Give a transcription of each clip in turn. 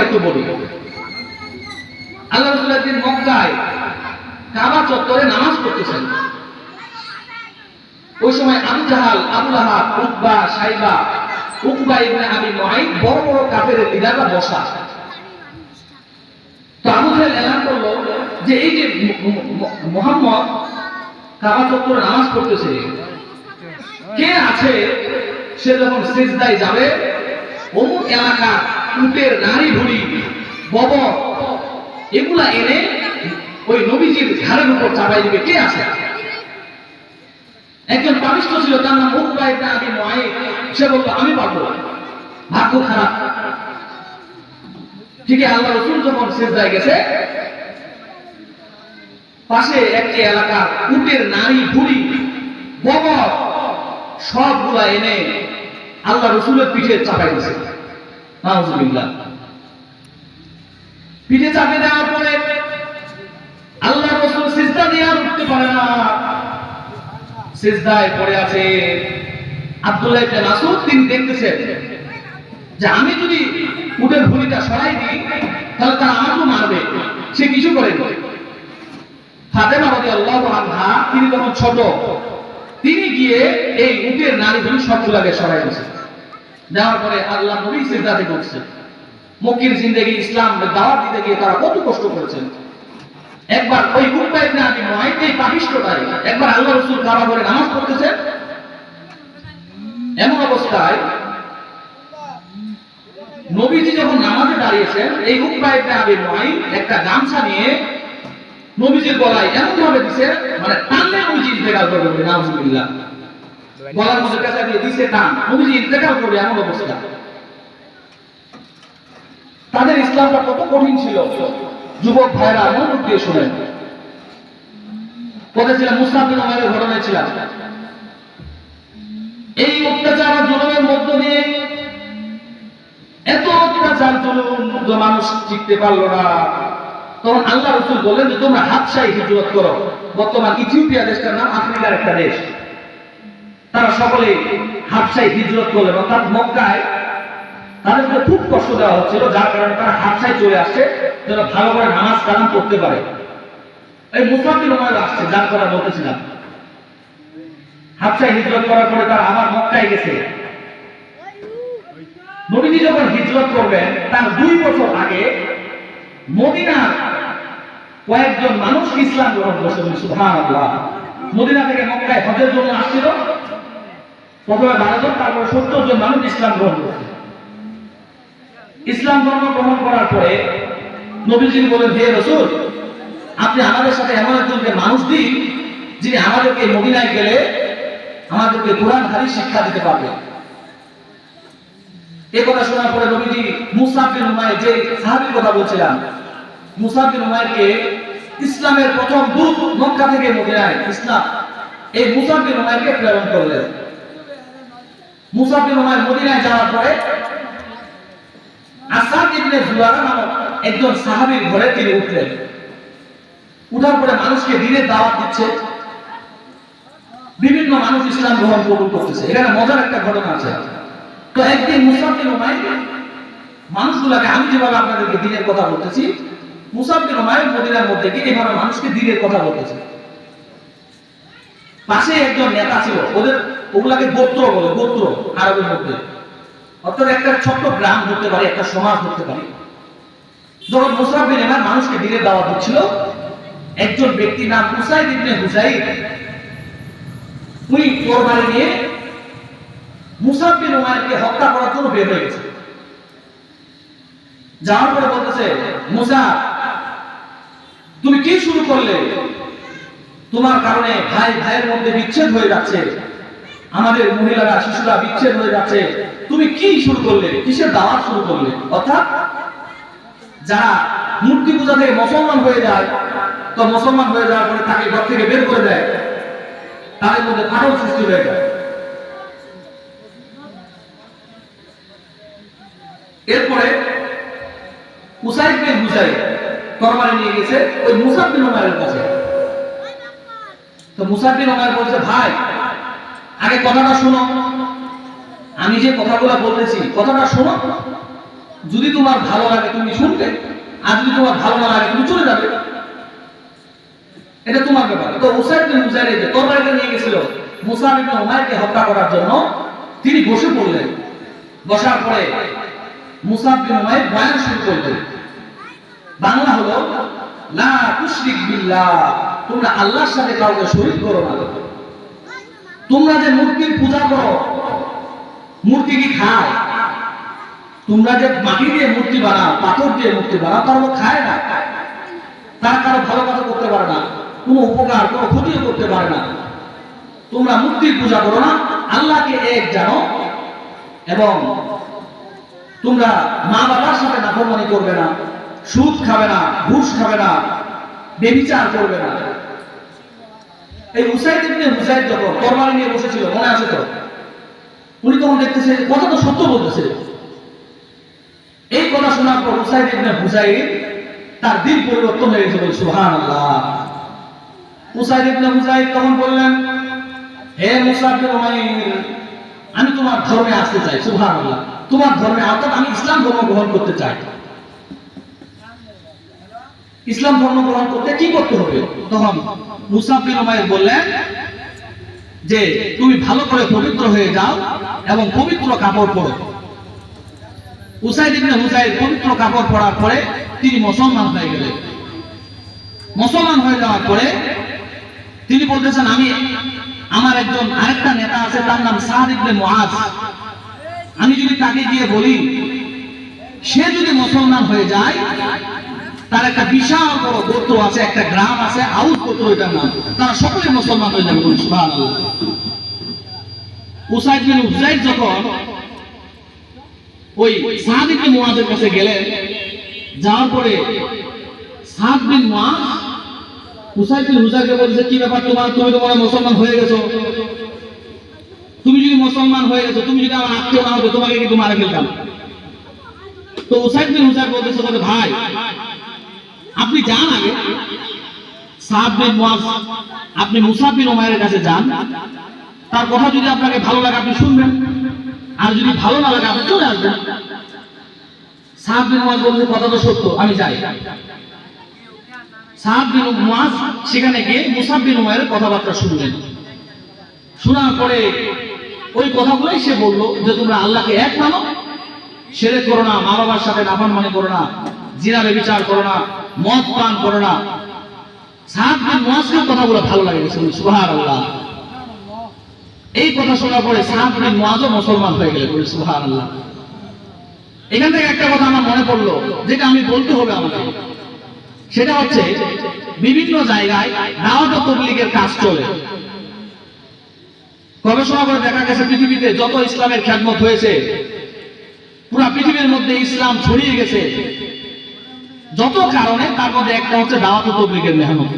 একটু বলি আল্লাহ রসুল মক্কায় কাবা চত্বরে নামাজ পড়তেছেন। ওই সময় আবু জাহাল আবুল আহাব উকবা, সাইবা, উকবা ইবনে আবি মুআইদ বড় বড় কাফের লিডাররা বসা। তো আবু জাহাল এলান করল যে এই যে মু- মু- কাবা চত্বরে নামাজ পড়তেছে, কে আছে সে যখন সিজদায় যাবে? অমুক এলাকার উটের নারী ভুড়ি ববর এগুলা এনে ওই নবীজির ঘাড়ের উপর চাপাই দিবে। কে আছে? একজন পাবিষ্ট ছিল, তার নাম উকবা ইবনে আবি মুআইদ সে বলল, আমি পারব। ভাগ্য খারাপ। ঠিক আল্লাহ রসুল যখন সিজদায় গেছে, পাশে একটি এলাকা, উটের নারী বুড়ি ববর সবগুলা এনে আল্লাহ রসুলের পিঠে চাপাই দিয়েছে। পিঠে চাপে দেওয়ার পরে আল্লাহ রসুল সিজদা দিয়ে উঠতে পারে না। সিজদায় পড়ে আছে আব্দুল্লাহ তিনি দেখতেছেন যে আমি যদি উটের ভুলিটা সরাই দিই, তাহলে তারা আমাকেও মারবে। সে কিছু করেনি ফাতেমা রাদিয়াল্লাহু আনহা, তিনি তখন ছোট, তিনি গিয়ে এই উটের নারীগুলি সবগুলাকে সরাই দিয়েছে দেওয়ার পরে আল্লাহ নবী সিজদাতে বসছে মক্কির জিন্দেগি ইসলাম দাওয়াত দিতে গিয়ে তারা কত কষ্ট করেছেন। একবার ওই পাপিষ্ঠতায় একবার আল্লাহ কাবা নামাজ পড়তেছেন। এমন অবস্থায় নবীজি যখন নামাজে দাঁড়িয়েছেন, এই উকবা ইবনে আবি মুআইদ একটা গামছা নিয়ে নবীজির গলায় এমন ভাবে দিছে মানে টানলে নবীজি ইন্তেকাল করবে বলে, নাউজুবিল্লাহ। গলার মধ্যে পেঁচা দিয়ে দিছে টান নবীজি ইন্তেকাল করবে, এমন অবস্থা। তাদের ইসলামটা কত কঠিন ছিল? যুবক ভাইরা মনোযোগ দিয়ে শুনেন। কোথায় ছিলাম মুসলাম ঘটনায় ছিলাম। এই অত্যাচার আর জুলুমের মধ্য দিয়ে এত অত্যাচার জুলুম মানুষ টিকতে পারল না। তখন আল্লাহ রসুল বললেন, তোমরা হাবসাই হিজরত করো। বর্তমান ইথিওপিয়া দেশটার নাম আফ্রিকার একটা দেশ। তারা সকলে হাবসাই হিজরত করলেন অর্থাৎ মক্কায় তাদেরকে খুব কষ্ট দেওয়া হচ্ছিল, যার কারণে তারা হাবসায় চলে আসছে, যেন ভালো করে নামাজ কালাম করতে পারে। এই মুসাফির উমার আসছে, যার কথা বলতেছিলাম। হাবসায় হিজরত করার পরে তারা আবার মক্কায় গেছে। নবীজি যখন হিজরত করবেন, তার দুই বছর আগে মদিনার কয়েকজন মানুষ ইসলাম গ্রহণ করছে সুহান মদিনা থেকে মক্কায় হজের জন্য আসছিল। প্রথমে জন তারপরে সত্তর জন মানুষ ইসলাম গ্রহণ করছে। ইসলাম ধর্ম গ্রহণ করার পরে নবীজি বলেন হে রসুল, আপনি আমাদের সাথে এমন একজনকে মানুষ দিন, যিনি আমাদেরকে মদিনায় গেলে আমাদেরকে কোরআন, হাদিস, শিক্ষা দিতে পারবে। এ কথা শোনার পরে নবীজি মুসাফ বিন উমাইর, যে সাহাবীর কথা বলছিলাম মুসাফ বিন উমাইরকে ইসলামের প্রথম দূত মক্কা থেকে মদিনায়, ইসলাম, এই মুসাফ বিন উমাইরকে প্রেরণ করলেন। যাওয়ার পরে একজন মানুষকে দিচ্ছে। বিভিন্ন মানুষ ইসলাম গ্রহণ কবুল করতেছে। এখানে মজার একটা ঘটনা আছে। তো একদিন মুসাফির উমাইর, মানুষগুলাকে আমি যেভাবে আপনাদেরকে দিনের কথা বলতেছি মুসাফির উমাইর মদিনার মধ্যে গিয়ে এভাবে মানুষকে দিনের কথা বলতেছে। পাশে একজন নেতা ছিল। ওদের ওগুলাকে গোত্র বলে, গোত্র আরবের মধ্যে। অর্থাৎ একটা ছোট্ট গ্রাম ধরতে পারে, একটা সমাজ ধরতে পারে। যখন মুসাফির এমার মানুষকে দিনের দাওয়া দিচ্ছিল, একজন ব্যক্তি নাম হুসাইদ ইবনে হুসাইদ। উনি কোরবানি নিয়ে মুসাব বিন উমাইরকে হত্যা করার জন্য বের হয়ে গেছে। যাওয়ার পরে বলতেছে মুসা তুমি কি শুরু করলে? তোমার কারণে ভাই ভাইয়ের মধ্যে বিচ্ছেদ হয়ে যাচ্ছে। আমাদের মহিলারা, শিশুরা বিচ্ছেদ হয়ে যাচ্ছে। তুমি কি শুরু করলে? কিসের দাওয়াত শুরু করলে? অর্থাৎ যারা মূর্তি পূজা থেকে মুসলমান হয়ে যায়, তো মুসলমান হয়ে যাওয়ার পরে তাকে ঘর থেকে বের করে দেয়। তাদের মধ্যে ফাটল সৃষ্টি হয়ে যায়। এরপরে উসাইদ বিন হুসাইদ নিয়ে গেছে ওই বিন উমারের কাছে। তো বিন উমার বলছে ভাই আগে কথাটা শোনো। আমি যে কথাগুলো বলতেছি, কথাটা শোনো। যদি তোমার ভালো লাগে তুমি শুনবে, আর যদি তোমার ভালো না লাগে তুমি চলে যাবে। এটা তোমার ব্যাপার। তো উসাইদ বিন হুজাইর যে তরবারিটা নিয়ে গেছিল, মুসা বিন উমাইরকে হত্যা করার জন্য তিনি বসে পড়লেন। বসার পরে মুসা বিন উমাইর বয়ান শুরু করলেন। বাংলা হলো, লা তুশরিক বিল্লাহ তোমরা আল্লাহর সাথে কাউকে শরীক করো না। তোমরা যে মূর্তির পূজা করো, মূর্তি কি খায়? তোমরা যে মাটি দিয়ে মূর্তি বানাও, পাথর দিয়ে মূর্তি বানাও, তারা খায় না। তারা কারও ভালো কথা করতে পারে না, কোনো উপকার, কোনো ক্ষতিও করতে পারে না। তোমরা মূর্তির পূজা করো না, আল্লাহকে এক জানো, এবং তোমরা মা বাবার সাথে নাফরমানি করবে না, সুদ খাবে না, ঘুষ খাবে না, বেবিচার করবে না। এই হুসাইদ ইবনে হুসাইদ যখন তরবারি নিয়ে বসেছিল, মনে আছে তো? উনি তখন দেখতেছে, কথা তো সত্য বলতেছে। এই কথা শোনার পর হুসাইদ ইবনে হুসাইদ তার দিন পরিবর্তন হয়ে গেছে, বলে সুবহানাল্লাহ। হুসাইদ ইবনে হুসাইদ তখন বললেন, হে মুসা বিন উমাইর, আমি তোমার ধর্মে আসতে চাই সুহান আল্লাহ তোমার ধর্মে, অর্থাৎ আমি ইসলাম ধর্ম গ্রহণ করতে চাই। ইসলাম ধর্ম গ্রহণ করতে কি করতে হবে? তখন মুসা বিন বললেন যে, তুমি ভালো করে পবিত্র হয়ে যাও এবং পবিত্র কাপড় পরো। পবিত্র কাপড় পরার পরে তিনি মুসলমান হয়ে গেলেন। মুসলমান হয়ে যাওয়ার পরে তিনি বলতেছেন, আমি আমার একজন আরেকটা নেতা আছে, তার নাম সাদ ইবনে মুআজ। আমি যদি তাকে গিয়ে বলি, সে যদি মুসলমান হয়ে যায় তার একটা বিশাল বড় গোত্র আছে, একটা গ্রাম আছে আউস গোত্র এটার নাম। তারা সকলে মুসলমান হয়ে যাবে বলুন উসাইদ বিন উসাইদ যখন ওই সাদ ইবনে মুআজের কাছে গেলেন, যাওয়ার পরে সাদ বিন মুআজ উসাইদ বিন হুসাইদকে বলছে কি ব্যাপার তোমার? তুমি তো মনে মুসলমান হয়ে গেছো। তুমি যদি মুসলমান হয়ে গেছো, তুমি যদি আমার আত্মীয় না হতো, তোমাকে কিন্তু মারা ফেলতাম। তো উসাইদ বিন হুসাইদ বলতেছে বলে ভাই আপনি যান আগে। আপনি বিন উমাইরের কাছে যান। তার কথা যদি আপনাকে ভালো লাগে, আপনি শুনবেন। আর যদি ভালো না লাগে, আপনি চলে আসবেন। কথা তো সত্য, আমি যাই। সেখানে গিয়ে উমাইরের কথাবার্তা শোনার পরে ওই কথাগুলোই সে যে, তোমরা আল্লাহকে এক মানো। সেরে করো না মা বাবার সাথে নাফান মানে করো না জিনা বিচার করো না মদ পান করো না। সাত কথাগুলো ভালো লাগে সুবহানাল্লাহ। এই কথা শোনার পরে সাত মুসলমান হয়ে গেলেন সুবহানাল্লাহ। এখান থেকে একটা কথা আমার মনে পড়ল, যেটা আমি বলতে হবে আমাকে। সেটা হচ্ছে, বিভিন্ন জায়গায় দাওয়াত তবলিগের কাজ চলে। গবেষণা করে দেখা গেছে পৃথিবীতে যত ইসলামের খ্যাতমত হয়েছে, পুরো পৃথিবীর মধ্যে ইসলাম ছড়িয়ে গেছে। যত কারণে তার মধ্যে একটা হচ্ছে দাওয়াত ও তবলিগের মেহনত।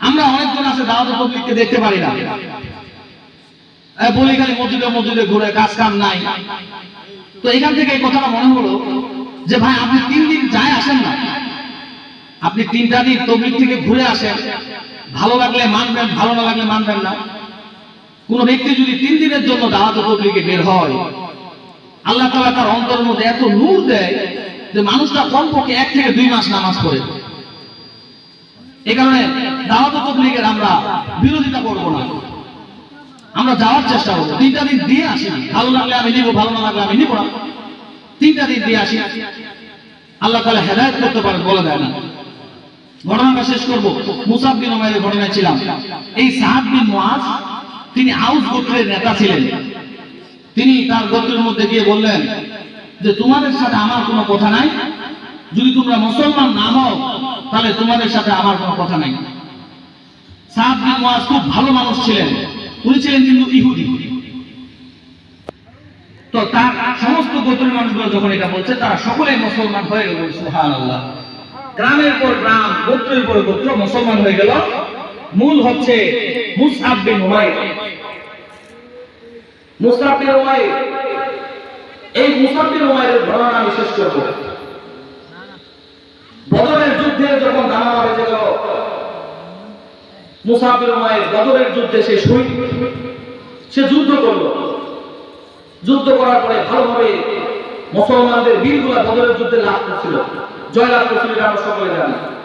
আমরা অনেকজন আছে দাওয়াত ও তবলিগকে দেখতে পারি না। বলি খালি মসজিদে মসজিদে ঘুরে, কাজ কাম নাই। তো এখান থেকে এই কথাটা মনে হলো যে, ভাই, আপনি তিন দিন যায় আসেন না। আপনি তিনটা দিন তবলিগ থেকে ঘুরে আসেন। ভালো লাগলে মানবেন, ভালো না লাগলে মানবেন না। কোন ব্যক্তি যদি তিন দিনের জন্য দাওয়াত ও তবলিগে বের হয়, আল্লাহ তালা তার অন্তরের মধ্যে এত নূর দেয় যে মানুষটা কমপক্ষে এক থেকে দুই মাস নামাজ পড়ে। এই কারণে দাওয়াত তবলিগের আমরা বিরোধিতা করব না। আমরা যাওয়ার চেষ্টা করব। তিনটা দিন দিয়ে আসি ভালো লাগলে আমি নিব, ভালো না লাগলে আমি নিব না। তিনটা দিন দিয়ে আসি। আল্লাহ তাআলা হেদায়েত করতে পারেন বলে দেয় না। ঘটনাটা শেষ করব। মুসাব বিন ঘটনায় ছিলাম। এই সাহাব বিন মুআজ, তিনি আউস গোত্রের নেতা ছিলেন। তিনি তার গোত্রের মধ্যে গিয়ে বললেন যে তোমাদের সাথে আমার কোনো কথা নাই। যদি তোমরা মুসলমান না হও, তাহলে তোমাদের সাথে আমার কোনো কথা নাই। খুব ভালো মানুষ ছিলেন। উনি ছিলেন কিন্তু ইহুদি। তো তার সমস্ত গোত্রের মানুষগুলো যখন এটা বলছে, তারা সকলেই মুসলমান হয়ে গেল গ্রামের পর গ্রাম, গোত্রের পর গোত্র মুসলমান হয়ে গেল। মূল হচ্ছে মুসআব এই বিন উমাইরের ঘটনা আমি শেষ করব। বদরের যুদ্ধে যখন দামামা বেজে গেল মুসআব বিন বদরের যুদ্ধে সে শহীদ। সে যুদ্ধ করল। যুদ্ধ করার পরে ভালোভাবে মুসলমানদের বীরগুলা বদরের যুদ্ধে লাভ করছিল। জয়লাভ করছিল, এটা আমরা সকলে জানি।